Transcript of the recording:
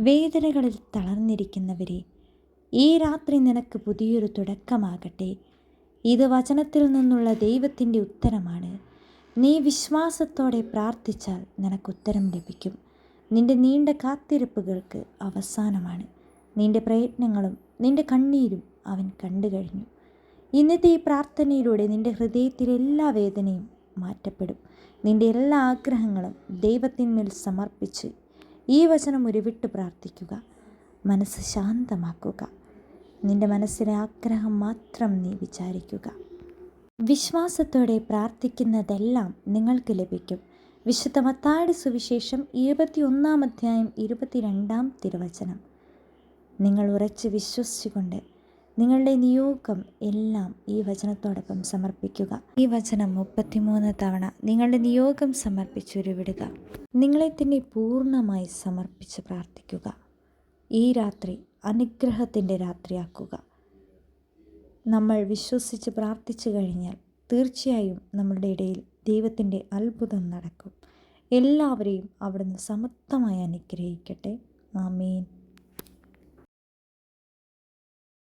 വേദനകളിൽ തളർന്നിരിക്കുന്നവരെ ഈ രാത്രി നിനക്ക് പുതിയൊരു തുടക്കമാകട്ടെ. ഇത് വചനത്തിൽ നിന്നുള്ള ദൈവത്തിന്റെ ഉത്തരമാണ്. നീ വിശ്വാസത്തോടെ പ്രാർത്ഥിച്ചാൽ നിനക്ക് ഉത്തരം ലഭിക്കും. നിന്റെ നീണ്ട കാത്തിരിപ്പുകൾക്ക് അവസാനമാണ്. നിന്റെ പ്രയത്നങ്ങളും നിന്റെ കണ്ണീരും അവൻ കണ്ടു കഴിഞ്ഞു. ഇന്നത്തെ ഈ പ്രാർത്ഥനയിലൂടെ നിന്റെ ഹൃദയത്തിലെ എല്ലാ വേദനയും മാറ്റപ്പെടും. നിന്റെ എല്ലാ ആഗ്രഹങ്ങളും ദൈവത്തിന്മേൽ സമർപ്പിച്ച് ഈ വചനം ഉരുവിട്ട് പ്രാർത്ഥിക്കുക. മനസ്സ് ശാന്തമാക്കുക. നിന്റെ മനസ്സിലെ ആഗ്രഹം മാത്രം നീ വിചാരിക്കുക. വിശ്വാസത്തോടെ പ്രാർത്ഥിക്കുന്നതെല്ലാം നിങ്ങൾക്ക് ലഭിക്കും. വിശുദ്ധ മത്തായുടെ സുവിശേഷം ഇരുപത്തി ഒന്നാം അധ്യായം ഇരുപത്തിരണ്ടാം തിരുവചനം. നിങ്ങൾ ഉറച്ച് വിശ്വസിച്ചുകൊണ്ട് നിങ്ങളുടെ നിയോഗം എല്ലാം ഈ വചനത്തോടൊപ്പം സമർപ്പിക്കുക. ഈ വചനം മുപ്പത്തിമൂന്ന് തവണ നിങ്ങളുടെ നിയോഗം സമർപ്പിച്ചുരുവിടുക. നിങ്ങളെ തന്നെ പൂർണമായി സമർപ്പിച്ച് പ്രാർത്ഥിക്കുക. ഈ രാത്രി അനുഗ്രഹത്തിന്റെ രാത്രിയാക്കുക. നമ്മൾ വിശ്വസിച്ച് പ്രാർത്ഥിച്ചു കഴിഞ്ഞാൽ തീർച്ചയായും നമ്മളുടെ ഇടയിൽ ദൈവത്തിന്റെ അത്ഭുതം നടക്കും. എല്ലാവരെയും അവിടുന്ന് സമർത്ഥമായി അനുഗ്രഹിക്കട്ടെ. ആമീൻ.